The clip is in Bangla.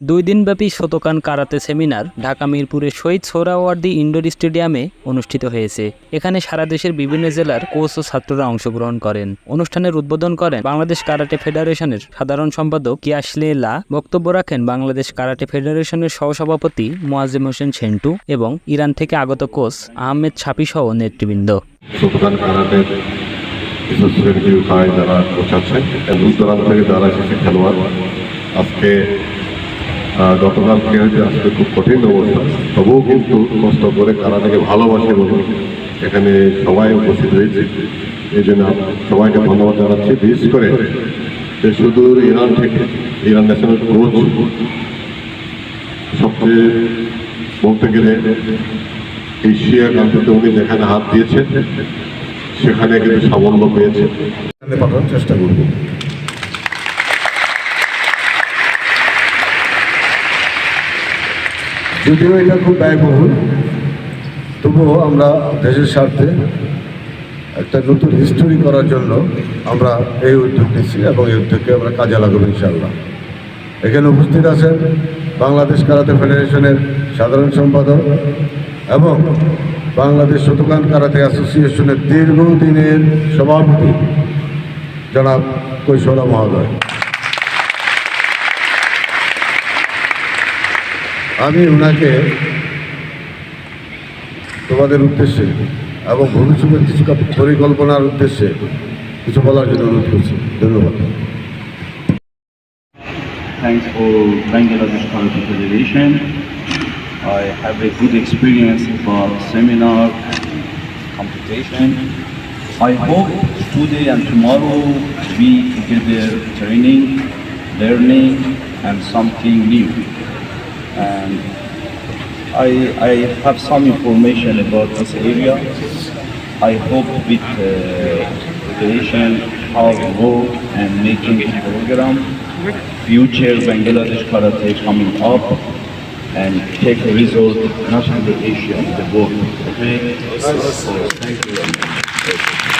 দুই দিনব্যাপী শতকান কারাতে সেমিনার ঢাকা মিরপুরের শহীদ সোহরাওয়ার্দী ইনডোর স্টেডিয়ামে অনুষ্ঠিত হয়েছে। এখানে সারা দেশের বিভিন্ন জেলার কোচ ও ছাত্ররা অংশগ্রহণ করেন। অনুষ্ঠানের উদ্বোধন করেন বাংলাদেশ কারাটে ফেডারেশনের সাধারণ সম্পাদক কিয়াশলে লা বক্তব্য রাখেন বাংলাদেশ কারাটে ফেডারেশনের সহসভাপতি মোয়াজ্জেম হোসেন সেন্টু এবং ইরান থেকে আগত কোচ আহমেদ ছাপিসহ নেতৃবৃন্দ। সুতরাং কারাটের এসোসিয়েশন ভাই যারা কোচ আছেন দূর দূরান্ত থেকে যারা এসেছে খেলোয়াড়, আজকে গতকালকে হয়তো আজকে খুব কঠিন অবস্থা। তবুও কিন্তু কষ্ট করে কারাটাকে ভালোবাসে বলে এখানে সবাই উপস্থিত হয়েছে। এই জন্য সবাইকে ধন্যবাদ জানাচ্ছি। বিশেষ করে যে শুধু ইরান থেকে ইরান ন্যাশনাল কোচ সবচেয়ে বলতে গেলে এশিয়া কান্ট্রিতে উনি যেখানে হাত দিয়েছেন সেখানে কিন্তু সাফল্য পেয়েছে। পাঠানোর চেষ্টা করব। যদিও এটা খুব ব্যয়বহুল, তবুও আমরা দেশের স্বার্থে একটা নতুন হিস্টোরি করার জন্য আমরা এই উদ্যোগ নিচ্ছি এবং এই উদ্যোগকে আমরা কাজে লাগাবো ইনশাল্লাহ এখানে উপস্থিত আছেন বাংলাদেশ কারাতে ফেডারেশনের সাধারণ সম্পাদক এবং বাংলাদেশ শতকান কারাতে অ্যাসোসিয়েশনের দীর্ঘদিনের সভাপতি, জনাব কৈশোরা মহোদয়। আমি ওনাকে তোমাদের উদ্দেশ্যে এবং ভবিষ্যতের কিছু পরিকল্পনার উদ্দেশ্যে কিছু বলার জন্য অনুরোধ করছি। ধন্যবাদ। Thanks for Bangladesh. I have a good experience about seminar competition. I hope today and tomorrow we together training, learning, and something new. And I, I have some information about this area. I hope with uh, how we work and making program, future Bangladesh Karate coming up and take the result not only the issue of the book. Thank you.